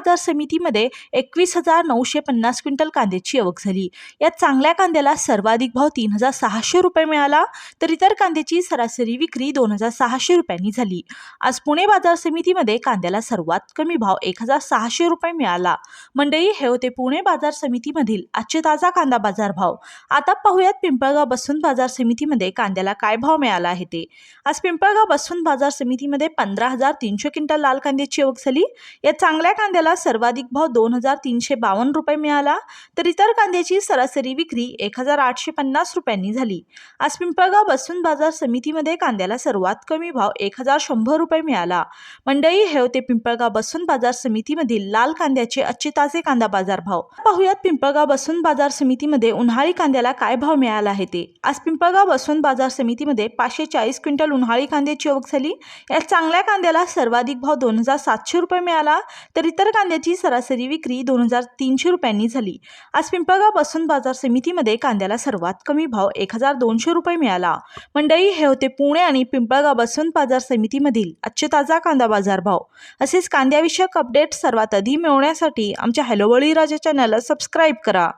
बाजार समितीमध्ये एकवीस हजार नऊशे पन्नास क्विंटल कांद्याची आवक झाली. यात चांगल्या कांद्याला सर्वाधिक भाव तीन हजार सहाशे रुपये मिळाला तर इतर कांद्याची सरासरी विक्री दोन हजार सहाशे रुपयांनी झाली. आज पुणे बाजार समितीमध्ये कांद्याला सर्वात कमी भाव एक हजार सहाशे रुपये मिळाला. मंडळी हे होते पुणे बाजार समितीमधील आजचे ताजा कांदा बाजार भाव. आता पाहूयात पिंपळगाव बसवंत बाजार समितीमध्ये कांद्याला काय भाव मिळाला आहे ते. आज पिंपळगाव बसवंत बाजार समितीमध्ये पंधरा हजार तीनशे क्विंटल लाल कांद्याची आवक झाली. या चांगल्या कांद्याला सर्वाधिक भाव दोन हजार तीनशे बावन्न रुपये मिळाला तर इतर कांद्याची सरासरी विक्री एक हजार आठशे पन्नास रुपयांनी झाली. आज पिंपळगाव बसून बाजार समितीमध्ये कांद्याला सर्वात कमी भाव एक हजार शंभर रुपये मिळाला. मंडई हे होते पिंपळगाव बसून बाजार समितीमधील लाल कांद्याचे अच्छे ताजे कांदा बाजार भाव. पाहुयात पिंपळगाव बसून बाजार समितीमध्ये उन्हाळी कांद्याला काय भाव मिळाला आहे ते. आज पिंपळगाव बसून बाजार समितीमध्ये पाचशे चाळीस क्विंटल उन्हाळी कांद्याची आवक झाली. या चांगल्या कांद्याला सर्वाधिक भाव दोन हजार सातशे रुपये मिळाला तर इतर कांद्याची सरासरी विक्री दोन हजार तीनशे रुपयांनी झाली. आज पिंपळगाव बाजार समितीमध्ये कांद्याला सर्वात कमी भाव एक हजार दोनशे रुपये मिळाला. मंडई हे होते पुणे आणि पिंपळगाव बसून बाजार समितीमधील आजचे ताजा कांदा बाजार भाव असेच कांद्याविषयक अपडेट सर्वात आधी मिळवण्यासाठी आमच्या हॅलो बळीराजा चॅनलला सबस्क्राईब करा.